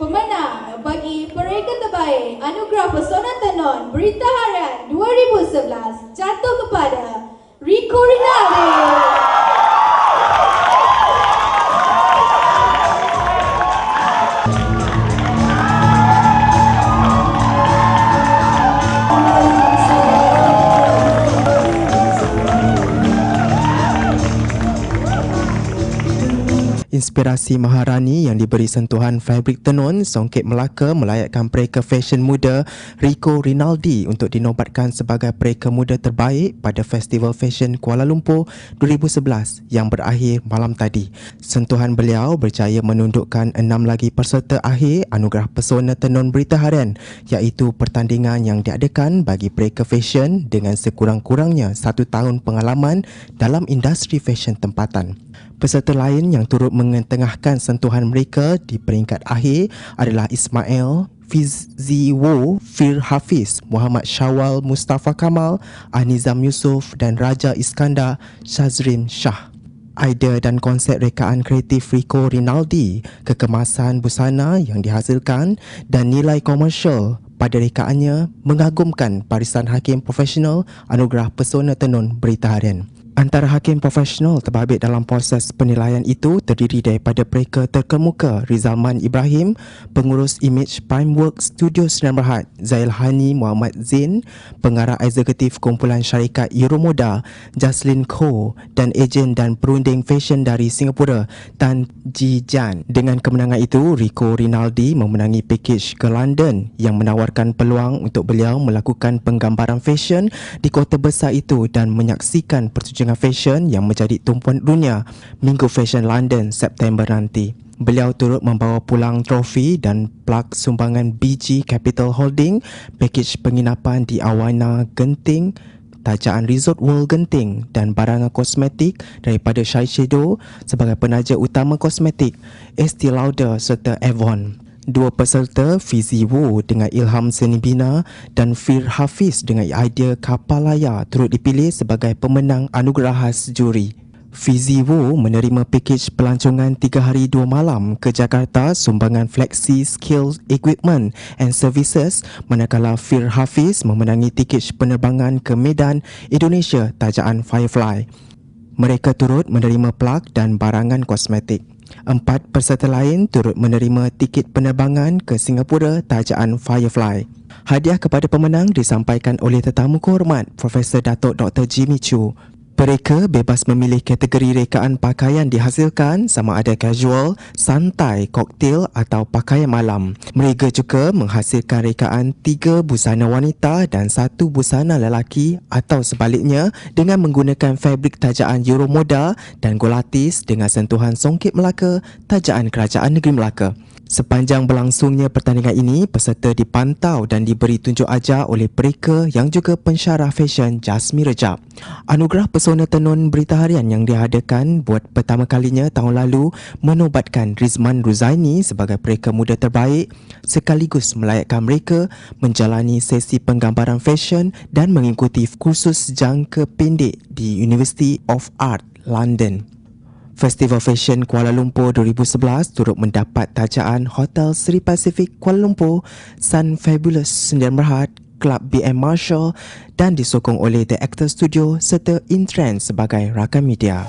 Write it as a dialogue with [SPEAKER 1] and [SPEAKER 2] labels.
[SPEAKER 1] Pemenang bagi Pereka Terbaik Anugerah Pesona Tenon Berita Harian 2011 jatuh kepada Rico Rinaldi.
[SPEAKER 2] Inspirasi Maharani yang diberi sentuhan fabrik tenun Songket Melaka melayakkan pereka fashion muda Rico Rinaldi untuk dinobatkan sebagai pereka muda terbaik pada Festival Fashion Kuala Lumpur 2011 yang berakhir malam tadi. Sentuhan beliau berjaya menundukkan enam lagi peserta akhir Anugerah Pesona Tenun Berita Harian iaitu pertandingan yang diadakan bagi pereka fashion dengan sekurang-kurangnya satu tahun pengalaman dalam industri fashion tempatan. Peserta lain yang turut mengetengahkan sentuhan mereka di peringkat akhir adalah Ismail, Fizi Wo, Fir Hafiz, Muhammad Syawal Mustafa Kamal, Anizam Yusof dan Raja Iskandar Shazrin Shah. Idea dan konsep rekaan kreatif Rico Rinaldi, kekemasan busana yang dihasilkan dan nilai komersial pada rekaannya mengagumkan barisan hakim profesional Anugerah Pesona Tenun Berita Harian. Antara hakim profesional terbabit dalam proses penilaian itu terdiri daripada pereka terkemuka Rizalman Ibrahim, pengurus image Primework Studio Sdn Bhd Zail Hani Muhammad Zain, pengarah eksekutif kumpulan syarikat Euromoda Jaslyn Ko dan ejen dan perunding fashion dari Singapura Tan Ji Jan. Dengan kemenangan itu, Rico Rinaldi memenangi pakej ke London yang menawarkan peluang untuk beliau melakukan penggambaran fashion di kota besar itu dan menyaksikan pertunjukan fashion yang menjadi tumpuan dunia Minggu Fashion London September nanti. Beliau turut membawa pulang trofi dan plak sumbangan BG Capital Holding, pakej penginapan di Awana Genting, tajaan Resort World Genting dan barangan kosmetik daripada Shiseido sebagai penaja utama kosmetik, Estee Lauder serta Avon. Dua peserta Fizi Wu dengan ilham seni bina dan Fir Hafiz dengan idea kapal layar turut dipilih sebagai pemenang anugerah khas juri. Fizi Wu menerima pakej pelancongan 3 hari 2 malam ke Jakarta sumbangan Flexi Skills Equipment and Services manakala Fir Hafiz memenangi tiket penerbangan ke Medan, Indonesia tajaan Firefly. Mereka turut menerima plak dan barangan kosmetik. Empat peserta lain turut menerima tiket penerbangan ke Singapura tajaan Firefly. Hadiah kepada pemenang disampaikan oleh tetamu kehormat Profesor Datuk Dr. Jimmy Chu. Mereka bebas memilih kategori rekaan pakaian dihasilkan sama ada casual, santai, koktail atau pakaian malam. Mereka juga menghasilkan rekaan tiga busana wanita dan satu busana lelaki atau sebaliknya dengan menggunakan fabrik tajaan Euromoda dan golatis dengan sentuhan songkit Melaka, tajaan Kerajaan Negeri Melaka. Sepanjang berlangsungnya pertandingan ini, peserta dipantau dan diberi tunjuk ajar oleh mereka yang juga pensyarah fashion Jasmi Rejab. Anugerah Pesona Tenun Berita Harian yang diadakan buat pertama kalinya tahun lalu menobatkan Rizman Ruzaini sebagai pereka muda terbaik sekaligus melayakkan mereka menjalani sesi penggambaran fashion dan mengikuti kursus jangka pendek di University of Art, London. Festival Fashion Kuala Lumpur 2011 turut mendapat tajaan Hotel Sri Pacific Kuala Lumpur, Sun Fabulous Sdn Bhd, Club BM Marshall dan disokong oleh The Actor Studio serta Intrend sebagai rakan media.